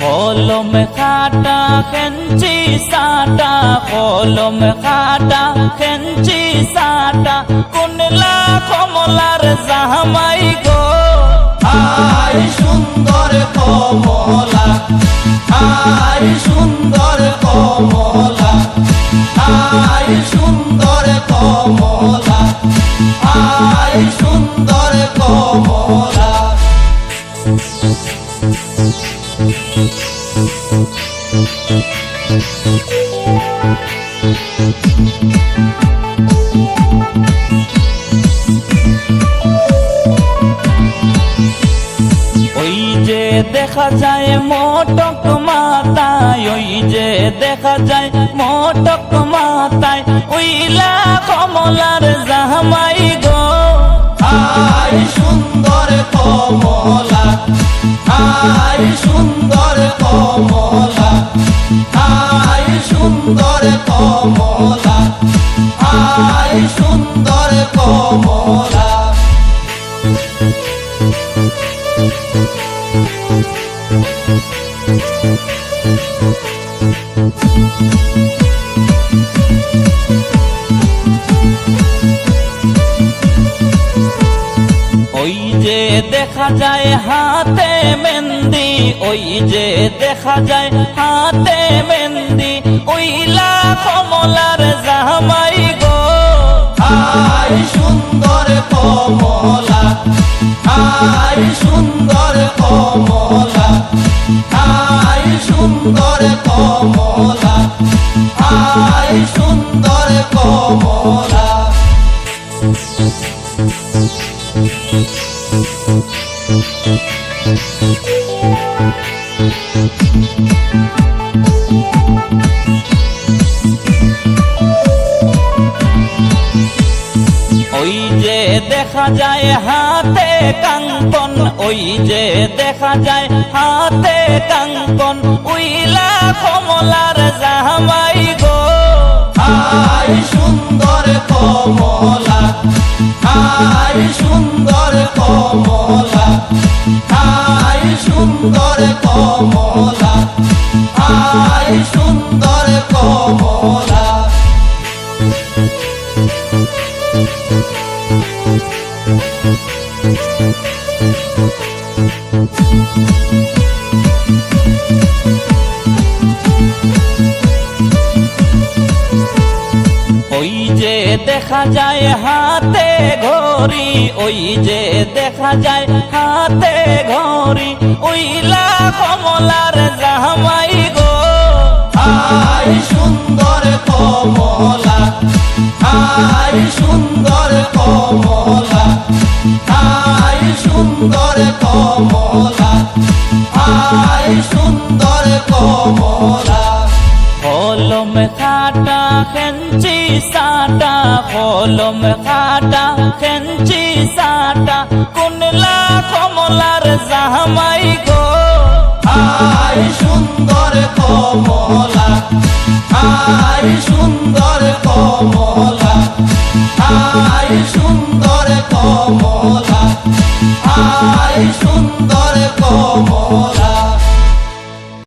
কলম খাটা খেঞ্চি সাটা কলম খাটা খেঞ্চি সাটা কমলার জামাই গো কমলা আই সুন্দর কমলা আই সুন্দর কমলা আই সুন্দর কমলা। ওই দেখা যায় মোটক মাতায় ওই যে দেখা যায় মোটক মাতায় ওইলা কমলার জামাই গো। আই সুন্দর কমলা আই সুন্দর কমলা আই সুন্দর ওই যে দেখা যায় হাতে মেহেন্দি, ওই যে দেখা যায় হাতে মেহেন্দি ওইলা কমলার জামাই গো। আই সুন্দর কমলা আই সুন্দর কমলা সুন্দর কমলা। আই সুন্দর কমলা। ওই যে দেখা যায় হাতে কাঙ্কন, ওই যে দেখা যায় হাতে কাঙ্কন, উইলা কমলার জামাই গো। সুন্দর কমলা। ওই যে দেখা যায় হাতে ঘড়ি, ওই যে দেখা যায় হাতে ঘড়ি, উইলা কমলার জামাই গো। আই সুন্দর কমলা আই সুন্দর কমলা আই সুন্দর কমলা আই সুন্দর কমলা। কলম খাটা খেঞ্চি সাটা, কলম খাটা খেঞ্চি সাটা, কুনলা কমলার গো আই সুন্দর কমলা আই সুন্দর কমলা আই সুন্দর